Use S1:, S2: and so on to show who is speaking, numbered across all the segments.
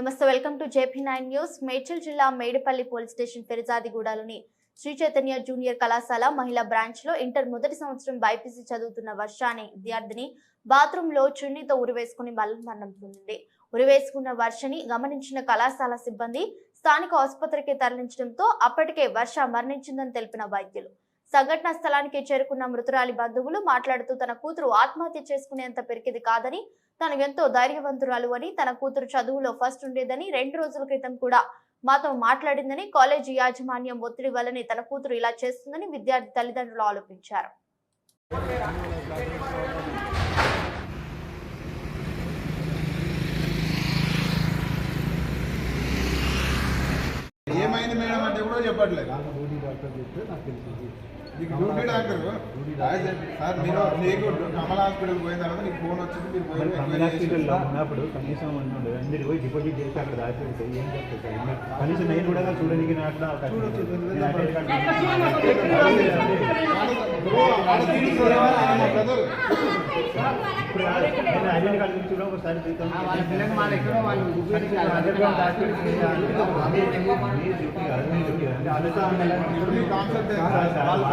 S1: నమస్తే welcome to JP nine news. Medchal జిల్లా Medipally police station ఫిర్జాదిగూడలోని శ్రీ చైతన్య జూనియర్ కళాశాల మహిళా బ్రాంచ్లో ఇంటర్ మొదటి సంవత్సరం బైపీసీ చదువుతున్న వర్ష అనే విద్యార్థిని బాత్రూమ్లో చున్నీతో ఉరివేసుకుని మరణం పొందింది. ఉరివేసుకున్న వర్షని గమనించిన కళాశాల సిబ్బంది స్థానిక ఆసుపత్రికి తరలించడంతో అప్పటికే వర్ష మరణించిందని తెలిపిన వైద్యులు. సంఘటన స్థలానికి చేరుకున్న మృతురాలి బంధువులు మాట్లాడుతూ తన కూతురు ఆత్మహత్య చేసుకునేంత పెరికిది కాదని తను ఎంతో ధైర్యవంతురాలు అని తన కూతురు చదువులో ఫస్ట్ ఉండేదని రెండు రోజుల క్రితం కూడా మాతో మాట్లాడిందని కాలేజీ యాజమాన్యం ఒత్తిడి వల్లనే తన కూతురు ఇలా చేస్తుందని విద్యార్థి తల్లిదండ్రులు ఆరోపించారు.
S2: ఏమైంది మేడం అంటే కూడా చెప్పట్లేదు.
S3: నాకు
S2: డ్యూటీ డాక్టర్. సార్ మీరు నీకు కమల్ హాస్పిటల్ పోయిన తర్వాత నీకు ఫోన్ వచ్చింది మీరు పోయి
S3: కమల్ హాస్పిటల్లో ఉన్నప్పుడు కనీసం ఉండదు అందరు పోయి డిపాజిట్ చేసి అక్కడ దాచిపెడితే ఏం సార్? ఇంకా కనీసం నేను కూడా చూడడానికి అటెండ్. నేను ఐడెంటి కార్డు ఒకసారి
S2: కాన్సెప్ట్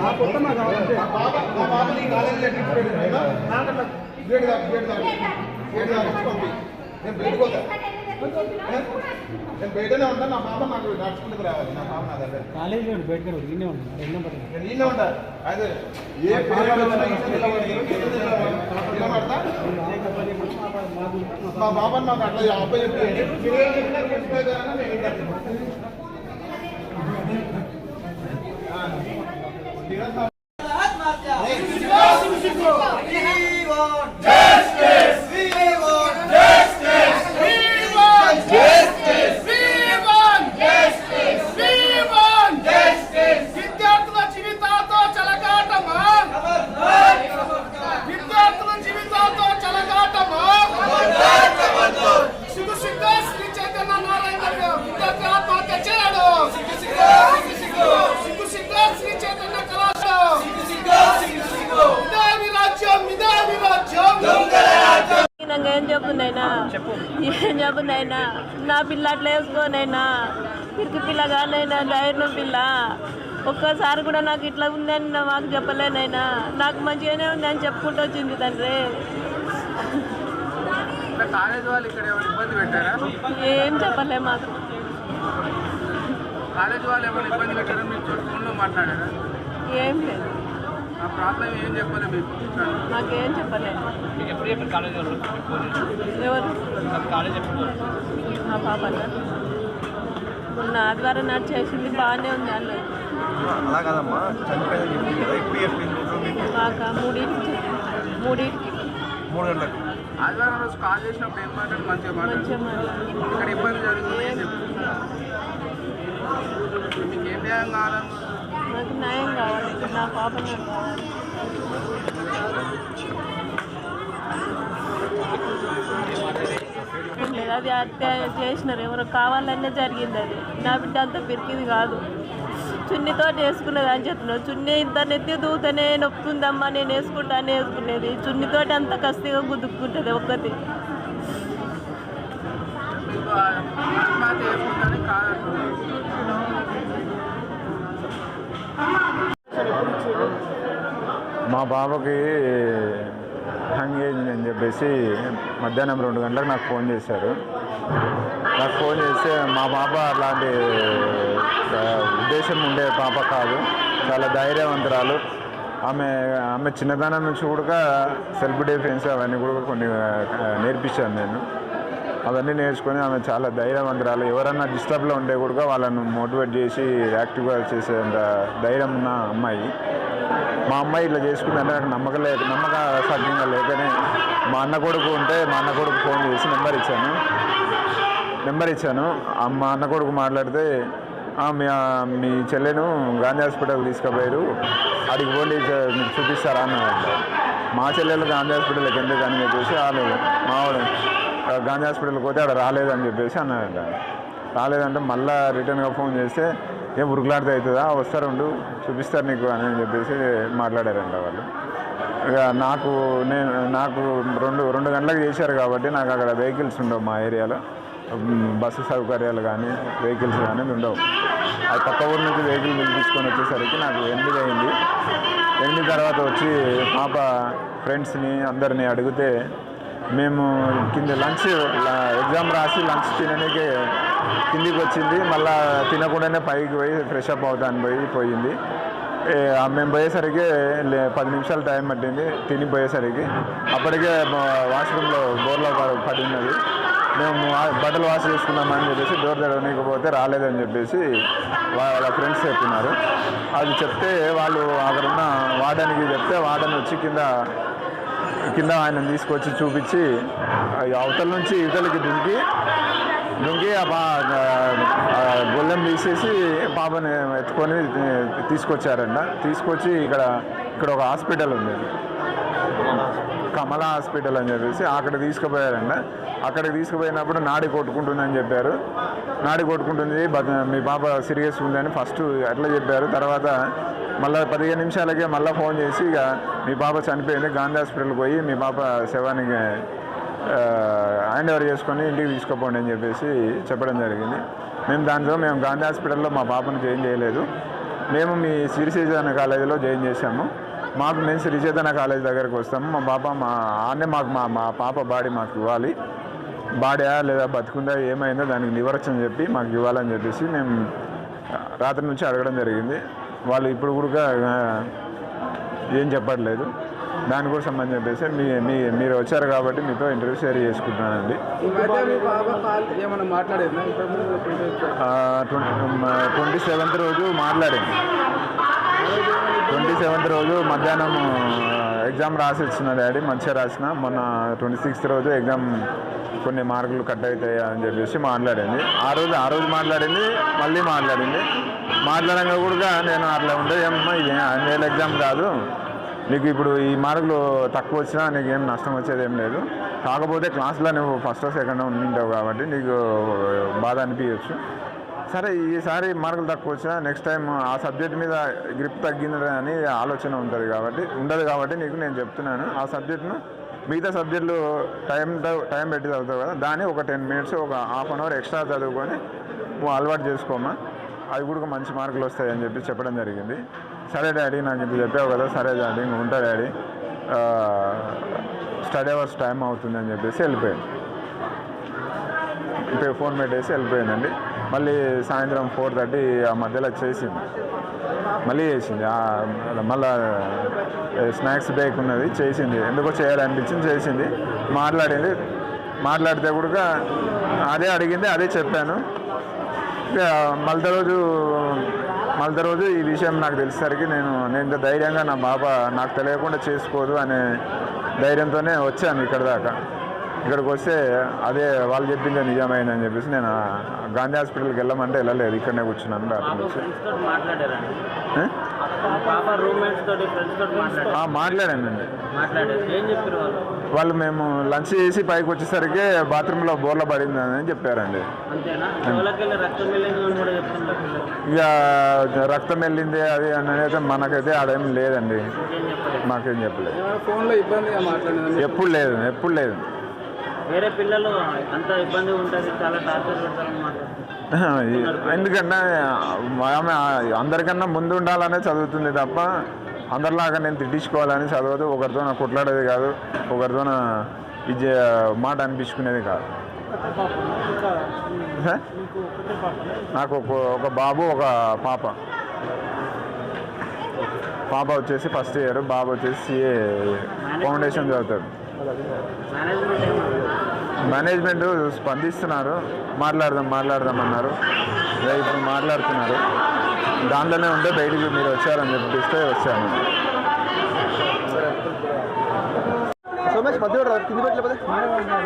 S2: బాబా మా బాబాని కాలేజీ గేట్ నా గేట్ గేట్ దాకా నేను బయటకు నేను బయటనే ఉంటాను నా బాబా నాకు నడుచుకుంటూ రావాలి నా బాబా నా దగ్గర
S3: కాలేజీలో బయటకు ఈయనే ఉన్నాను
S2: అదే ఏ మా బాబాని మాకు అట్లా అబ్బాయి చెప్పి మీరు చెప్పినా ప్రిన్సిపల్ గారన్నా నేను వింటాను. ఆ, కొద్దిగా
S4: విద్యార్థుల జీవితాలతో చెలగాటమా విద్యార్థుల జీవితాలతో చెలగాటమా సిగ్గు సిగ్గు శ్రీ చైతన్య నారాయణ విద్యార్థి ఆత్మహత్య చేయడు సిగ్గు సిగ్గు శ్రీ చైతన్య కళాశాల ఇదే రాజ్యం ఇదే రాజ్యం
S5: నాకు ఏం చెప్పుందైనా ఏం చెప్పుందైనా నా పిల్ల అట్లా వేసుకోనైనా పిరికి పిల్ల కానైనా ధైర్యం పిల్ల. ఒక్కసారి కూడా నాకు ఇట్లా ఉందని మాకు చెప్పలేనైనా నాకు మంచిగానే ఉందని చెప్పుకుంటూ వచ్చింది తండ్రి. ఏం చెప్పలే మాకు. ఏం లేదు.
S4: ఆ ప్రాబ్లం ఏం చెప్పాలి మీకు
S5: మాకేం చెప్పలే ఎవరు? మా పాప మొన్న ఆదివారం నాడు చేసింది బాగానే ఉంది అన్నది
S6: అలా కాదమ్మా చనిపోయిందని చెప్పింది కదా ఇప్పుడు చెప్పింది ఇప్పుడు మీకు.
S5: మాకు? మూడింటికి. మూడింటికి.
S6: మూడు గంటలకు.
S4: ఆదివారం రోజు కాల్ చేసినప్పుడు ఏం మాట్లాడి? మంచిగా మాట్లాడు. ఇక్కడ ఇబ్బంది జరుగుతుంది మీకు ఏం కావాలని
S5: నాకు న్యాయం కావాలి నా పాప నాకు కావాలి. లేదు అది హత్య చేసినారు. ఎవరు కావాలనే జరిగింది అది. నా బిడ్డ అంత పెరిగింది కాదు. చున్నీతో వేసుకునేది అని చెప్తున్నావు చున్నీ ఇంత నెత్తి దూతనే నొప్పుతుందమ్మా నేను వేసుకుంటానే వేసుకునేది. చున్నీతోటి అంత కస్తిగా గుద్దుకుంటుంది ఒక్కటి.
S4: ఆత్మహత్య
S7: మా బాబుకి హంగ్ అని చెప్పేసి మధ్యాహ్నం రెండు గంటలకు నాకు ఫోన్ చేశారు. నాకు ఫోన్ చేస్తే మా పాప అలాంటి ఉద్దేశం ఉండే పాప కాదు. చాలా ధైర్యవంతురాలు. ఆమె ఆమె చిన్నతనం నుంచి కూడా సెల్ఫ్ డిఫెన్స్ అవన్నీ కూడా కొన్ని నేర్పించాను నేను. అవన్నీ నేర్చుకొని ఆమె చాలా ధైర్యవంతురాలు. ఎవరన్నా డిస్టర్బ్లో ఉంటే కూడా వాళ్ళను మోటివేట్ చేసి యాక్టివ్గా చేసేంత ధైర్యం ఉన్న అమ్మాయి. మా అమ్మాయి ఇట్లా చేసుకుందంటే నాకు నమ్మకం లేక నమ్మక సాధ్యంగా లేకనే మా అన్న కొడుకు ఉంటే మా అన్న కొడుకు ఫోన్ చేసి నెంబర్ ఇచ్చాను. నెంబర్ ఇచ్చాను. మా అన్న కొడుకు మాట్లాడితే మీ మీ చెల్లెను గాంధీ హాస్పిటల్ తీసుకుపోయారు. అడిగి పోండి మీరు మీకు చూపిస్తారా అన్నారంట మా చెల్లెలు గాంధీ హాస్పిటల్కి ఎందుకు అని చెప్పేసి వాళ్ళు మావాడు గాంధీ హాస్పిటల్కి పోతే అక్కడ రాలేదని చెప్పేసి అన్నారంట రాలేదంటే మళ్ళీ రిటర్న్గా ఫోన్ చేస్తే ఏం ఉరుకులాడితే అవుతుందా? వస్తారుండు చూపిస్తారు నీకు అని చెప్పేసి మాట్లాడారంట వాళ్ళు. ఇక నాకు నేను నాకు రెండు రెండు గంటలకు చేశారు కాబట్టి నాకు అక్కడ వెహికల్స్ ఉండవు మా ఏరియాలో. బస్సు సౌకర్యాలు కానీ వెహికల్స్ కానీ ఉండవు. అది పక్క ఊరు నుంచి వెహికల్ పిలిపించుకొని వచ్చేసరికి నాకు ఎనిమిది అయింది? ఎనిమిది తర్వాత వచ్చి పాప ఫ్రెండ్స్ని అందరిని అడిగితే మేము కింద లంచ్ ఎగ్జామ్ రాసి లంచ్ తినడానికి కిందికి వచ్చింది. మళ్ళీ తినకుండానే పైకి పోయి ఫ్రెష్ అప్ అవుతాను పోయి పోయింది. మేము పోయేసరికి లే- పది నిమిషాలు టైం పట్టింది. తిని పోయేసరికి అప్పటికే వాష్రూమ్లో బోర్లో పడినది పడి ఉన్నది. మేము బట్టలు వాష్ చేసుకున్నామని చెప్పేసి డోర్ తెరవనీకపోతే రాలేదని చెప్పేసి వాళ్ళ ఫ్రెండ్స్ చెప్తున్నారు అది చెప్తే వాళ్ళు అక్కడ ఉన్న వార్డెన్కి చెప్తే వార్డెన్ వచ్చి కింద కింద ఆయన తీసుకొచ్చి చూపించి అవతల నుంచి ఇవతలకి దుంకి దుంకి ఆ గొల్లెం తీసేసి పాపని ఎత్తుకొని తీసుకొచ్చారంట. తీసుకొచ్చి ఇక్కడ ఇక్కడ ఒక హాస్పిటల్ ఉంది. కమల హాస్పిటల్ అని చెప్పేసి అక్కడ తీసుకుపోయారండి అక్కడికి తీసుకుపోయినప్పుడు నాడి కొట్టుకుంటుందని చెప్పారు. నాడి కొట్టుకుంటుంది. మీ పాప సీరియస్ ఉందని ఫస్ట్ అట్లా చెప్పారు. తర్వాత మళ్ళీ పదిహేను నిమిషాలకే మళ్ళీ ఫోన్ చేసి ఇక మీ పాప చనిపోయింది. గాంధీ హాస్పిటల్కి పోయి మీ పాప శవానికి హ్యాండ్ ఓవర్ చేసుకొని ఇంటికి తీసుకుపోండి అని చెప్పేసి చెప్పడం జరిగింది. మేము దాంతో మేము గాంధీ హాస్పిటల్లో మా పాపను జాయిన్ చేయలేదు. మేము మీ సిరిసేజన కాలేజీలో జాయిన్ చేశాము. మాకు మేము శ్రీచేతన కాలేజ్ దగ్గరకు వస్తాము మా పాప మా ఆనే మాకు మా మా పాప బాడీ మాకు ఇవ్వాలి. బాడీయా లేదా బతుకుందా ఏమైందో దానికి నివరచన చెప్పి మాకు ఇవ్వాలని చెప్పేసి మేము రాత్రి నుంచి అడగడం జరిగింది. వాళ్ళు ఇప్పుడు కూడా ఏం చెప్పట్లేదు. దానికోసం అని చెప్పేసి మీ మీ మీరు వచ్చారు కాబట్టి మీతో ఇంటర్వ్యూ షేర్ చేసుకుంటున్నానండి. ట్వంటీ సెవెంత్ రోజు మాట్లాడింది. ట్వంటీ సెవెంత్ రోజు మధ్యాహ్నం ఎగ్జామ్ రాసి వచ్చిన డాడీ మంచిగా రాసిన. మొన్న ట్వంటీ సిక్స్త్ రోజు ఎగ్జామ్ కొన్ని మార్కులు కట్ అవుతాయి అని చెప్పేసి మాట్లాడింది. ఆ రోజు ఆ రోజు మాట్లాడింది మళ్ళీ మాట్లాడింది. మాట్లాడంగా కూడా నేను అట్లా ఉంటే ఏమమ్మా ఇది అన్నేళ్ళ ఎగ్జామ్ కాదు. నీకు ఇప్పుడు ఈ మార్కులు తక్కువ వచ్చినా నీకు ఏం నష్టం వచ్చేది ఏం లేదు. కాకపోతే క్లాస్లో నువ్వు ఫస్ట్ సెకండ్ ఉండింటావు కాబట్టి నీకు బాధ అనిపించవచ్చు సరే ఈసారి మార్కులు తక్కువ వచ్చినా నెక్స్ట్ టైం ఆ సబ్జెక్ట్ మీద గ్రిప్ తగ్గింది అని ఆలోచన ఉంటుంది కాబట్టి ఉండదు కాబట్టి నీకు నేను చెప్తున్నాను. ఆ సబ్జెక్ట్ను మిగతా సబ్జెక్టులు టైం టైం పెట్టి చదువుతావు కదా దాన్ని ఒక టెన్ మినిట్స్ ఒక హాఫ్ అన్ అవర్ ఎక్స్ట్రా చదువుకొని నువ్వు అలవాటు చేసుకోమా అవి కూడా మంచి మార్కులు వస్తాయి అని చెప్పి చెప్పడం జరిగింది. సరే డాడీ నాకు ఇంత చెప్పావు కదా సరే డాడీ ఉంటా డాడీ. స్టడీ అవర్స్ టైం అవుతుంది అని చెప్పేసి వెళ్ళిపోయాను. ఇప్పుడు ఫోన్ పెట్టేసి వెళ్ళిపోయిందండి మళ్ళీ సాయంత్రం ఫోర్ థర్టీ ఆ మధ్యలో చేసింది. మళ్ళీ చేసింది. మళ్ళీ మళ్ళా స్నాక్స్ బ్రేక్ ఉన్నది చేసింది. ఎందుకో చేయాలనిపించింది చేసింది. మాట్లాడింది. మాట్లాడితే కూడా అదే అడిగింది అదే చెప్పాను. మళ్ళీ రోజు మళ్ళీ రోజు ఈ విషయం నాకు తెలిసేసరికి నేను నేను ధైర్యంగా నా బాబా నాకు తెలియకుండా చేసుకోదు అనే ధైర్యంతోనే వచ్చాను ఇక్కడ దాకా. ఇక్కడికి వస్తే అదే వాళ్ళు చెప్పిందే నిజమైందని చెప్పేసి నేను ఆ గాంధీ హాస్పిటల్కి వెళ్ళమంటే వెళ్ళలేదు. ఇక్కడనే కూర్చున్నాను రాత్రి మాట్లాడానండి.
S8: మాట్లాడారు. ఏం చెప్పారు వాళ్ళు?
S7: వాళ్ళు మేము లంచ్ చేసి పైకి వచ్చేసరికి బాత్రూంలో బోర్ల పడిందని చెప్పారండి.
S8: వెళ్ళింది అని పిల్లలు.
S7: ఇక రక్తం వెళ్ళింది అది అనేది మనకైతే ఆడేం లేదండి. మాకేం చెప్పలేదు. ఎప్పుడు లేదు ఎప్పుడు లేదు.
S8: వేరే పిల్లలు అంత ఇబ్బంది ఉంటుంది చాలా టార్చర్ పెడతారని మాట్లాడుతున్నారు
S7: ఎందుకంటే ఆమె అందరికన్నా ముందు ఉండాలనే చదువుతుంది తప్ప అందరిలాగా నేను తిట్టించుకోవాలని చదవదు. ఒకరితో కొట్లాడేది కాదు ఒకరితో ఇది మాట అనిపించుకునేది కాదు? నాకు ఒక ఒక బాబు ఒక పాప. పాప వచ్చేసి ఫస్ట్ ఇయర్ బాబు వచ్చేసి సిఏ ఫౌండేషన్ చదువుతాడు.
S8: మేనేజ్మెంట్
S7: స్పందిస్తున్నారు. మాట్లాడదాం మాట్లాడదాం అన్నారు. ఇప్పుడు మాట్లాడుతున్నారు. దాంట్లోనే ఉంటే బయటికి మీరు వచ్చారని చెప్పిస్తే వచ్చాను.
S2: సోమేష్ మధ్య కింది పెట్టలే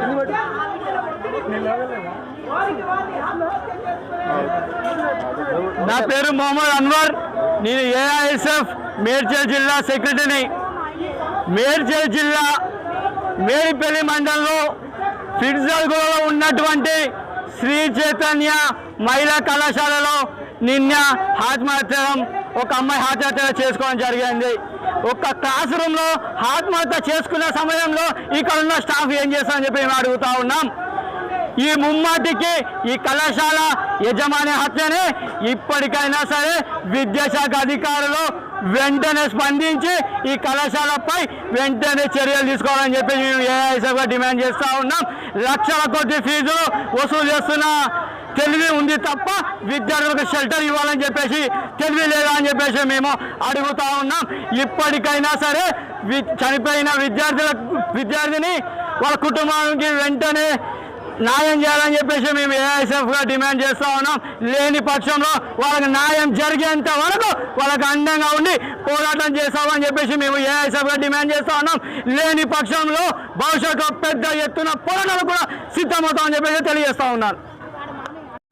S2: కింది పెట్టు.
S9: నా పేరు మొహమ్మద్ అన్వర్. నేను ఏఐఎస్ఎఫ్ మేడ్చల్ జిల్లా సెక్రటరీని. మేడ్చల్ జిల్లా మేడిపల్లి మండలంలో ఫిడ్జల్గూడలో ఉన్నటువంటి శ్రీ చైతన్య మహిళా కళాశాలలో నిన్న ఆత్మహత్యం ఒక అమ్మాయి ఆత్మహత్య చేసుకోవడం జరిగింది. ఒక క్లాస్ రూమ్లో ఆత్మహత్య చేసుకునే సమయంలో ఇక్కడ ఉన్న స్టాఫ్ ఏం చేస్తామని చెప్పి మేము అడుగుతా ఉన్నాం. ఈ ముమ్మాటికి ఈ కళాశాల యజమాని హత్యనే ఇప్పటికైనా సరే విద్యాశాఖ అధికారులు వెంటనే స్పందించి ఈ కళాశాలపై వెంటనే చర్యలు తీసుకోవాలని చెప్పి మేము ఏఐసీగా డిమాండ్ చేస్తూ ఉన్నాం. లక్షల కొద్ది ఫీజులు వసూలు చేస్తున్న. తెలివి ఉంది తప్ప విద్యార్థులకు షెల్టర్ ఇవ్వాలని చెప్పేసి తెలివి లేదా అని చెప్పేసి మేము అడుగుతూ ఉన్నాం. ఇప్పటికైనా సరే వి- చనిపోయిన విద్యార్థుల విద్యార్థిని వాళ్ళ కుటుంబానికి వెంటనే న్యాయం చేయాలని చెప్పేసి మేము ఏఐఎస్ఎఫ్గా డిమాండ్ చేస్తూ ఉన్నాం. లేని పక్షంలో వాళ్ళకి న్యాయం జరిగేంత వరకు వాళ్ళకి అండంగా ఉండి పోరాటం చేస్తామని చెప్పేసి మేము ఏఐఎస్ఎఫ్గా డిమాండ్ చేస్తూ ఉన్నాం. లేని పక్షంలో భవిష్యత్తు పెద్ద ఎత్తున పోరాటాలు కూడా సిద్ధమవుతామని చెప్పేసి తెలియజేస్తూ ఉన్నారు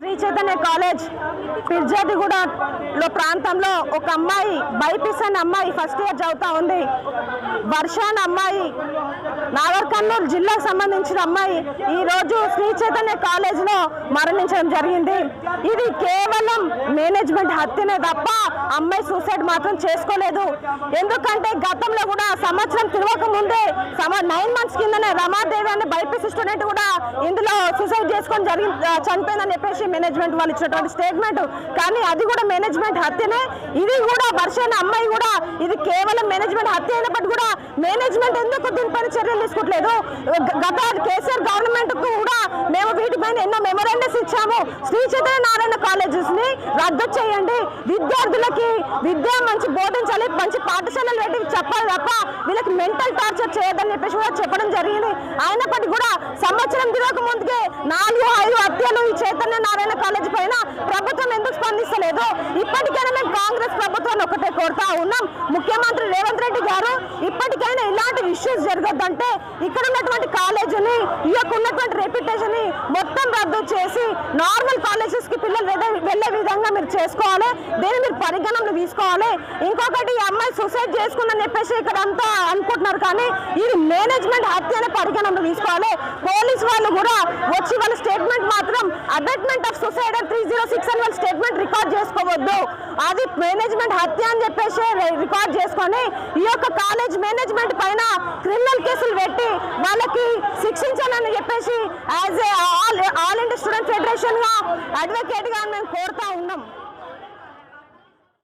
S10: శ్రీ చైతన్య కాలేజ్ పిర్జాదిగూడ ప్రాంతంలో ఒక అమ్మాయి బైపిస్ అనే అమ్మాయి ఫస్ట్ ఇయర్ చదువుతా ఉంది. వర్షాన్ అమ్మాయి నాగర్ కర్నూలు జిల్లాకు సంబంధించిన అమ్మాయి ఈ రోజు శ్రీ చైతన్య కాలేజ్లో మరణించడం జరిగింది. ఇది కేవలం మేనేజ్మెంట్ హత్యనే తప్ప అమ్మాయి సూసైడ్ మాత్రం చేసుకోలేదు. ఎందుకంటే గతంలో కూడా సంవత్సరం తిరగక ముందే నైన్ మంత్స్ కిందనే రమాదేవి అనే బైపీసీ స్టూడెంట్ కూడా ఇందులో సూసైడ్ చేసుకొని జరిగి చనిపోయిందని చెప్పేసి మేనేజ్మెంట్ వాళ్ళు ఇచ్చినటువంటి స్టేట్మెంట్ కానీ అది కూడా మేనేజ్మెంట్ హత్యనే. ఇది కూడా వర్షైన అమ్మాయి కూడా ఇది కేవలం మేనేజ్మెంట్ హత్య అయినప్పటికీ కూడా మేనేజ్మెంట్ ఎందుకు దీనిపైన చర్యలు తీసుకోవట్లేదు? గత కేసీఆర్ గవర్నమెంట్ కూడా మేము వీటిపైన ఎన్నో మెమరాండస్ ఇచ్చాము. శ్రీ చైతన్య నారాయణ కాలేజెస్ని రద్దు చేయండి. విద్యార్థులకి విద్య మంచి బోధించాలి మంచి పాఠశాలలు పెట్టి చెప్పాలి తప్ప వీళ్ళకి మెంటల్ టార్చర్ చేయొద్దని చెప్పేసి కూడా చెప్పడం జరిగింది. అయినప్పటికీ కూడా సంవత్సరం తిరగక ముందుకే నాలుగు ఐదు హత్యలు ఈ చైతన్య నారాయణ కాలేజ్ పైన ప్రభుత్వం ఎందుకు స్పందిస్తలేదు? ఇప్పటికైనా మేము కాంగ్రెస్ ప్రభుత్వం కోరుతా ఉన్నాం. ముఖ్యమంత్రి రేవంత్ రెడ్డి గారు ఇప్పటికైనా ఇలాంటి ఇష్యూస్ జరగద్దంటే ఇక్కడ ఉన్నటువంటి కాలేజీని ఈ యొక్క ఉన్నటువంటి రెప్యుటేషన్ని మొత్తం రద్దు చేసి నార్మల్ కాలేజెస్కి పిల్లలు వెళ్ళే- విధంగా మీరు చేసుకోవాలి. దీన్ని మీరు పరిగణనలు తీసుకోవాలి. ఇంకొకటి అమ్మాయి సూసైడ్ చేసుకుందని చెప్పేసి ఇక్కడ అంతా అనుకుంటున్నారు కానీ ఇది మేనేజ్మెంట్ హత్యనే పరిగణనలు తీసుకోవాలి. పోలీస్ వాళ్ళు కూడా వచ్చి వాళ్ళ స్టేట్మెంట్ మాత్రం abetment of suicide three zero six అని వాళ్ళు స్టేట్మెంట్ రికార్డ్ చేసుకోవద్దు. అది మేనేజ్మెంట్ హత్య అని చెప్పేసి రికార్డ్ చేసుకొని ఈ యొక్క కాలేజ్ మేనేజ్మెంట్ పైన క్రిమినల్ కేసులు పెట్టి వాళ్ళకి శిక్షించాలని చెప్పేసి as a all all India student ఫెడరేషన్గా అడ్వకేట్గా మేము కోరుతా ఉన్నాం.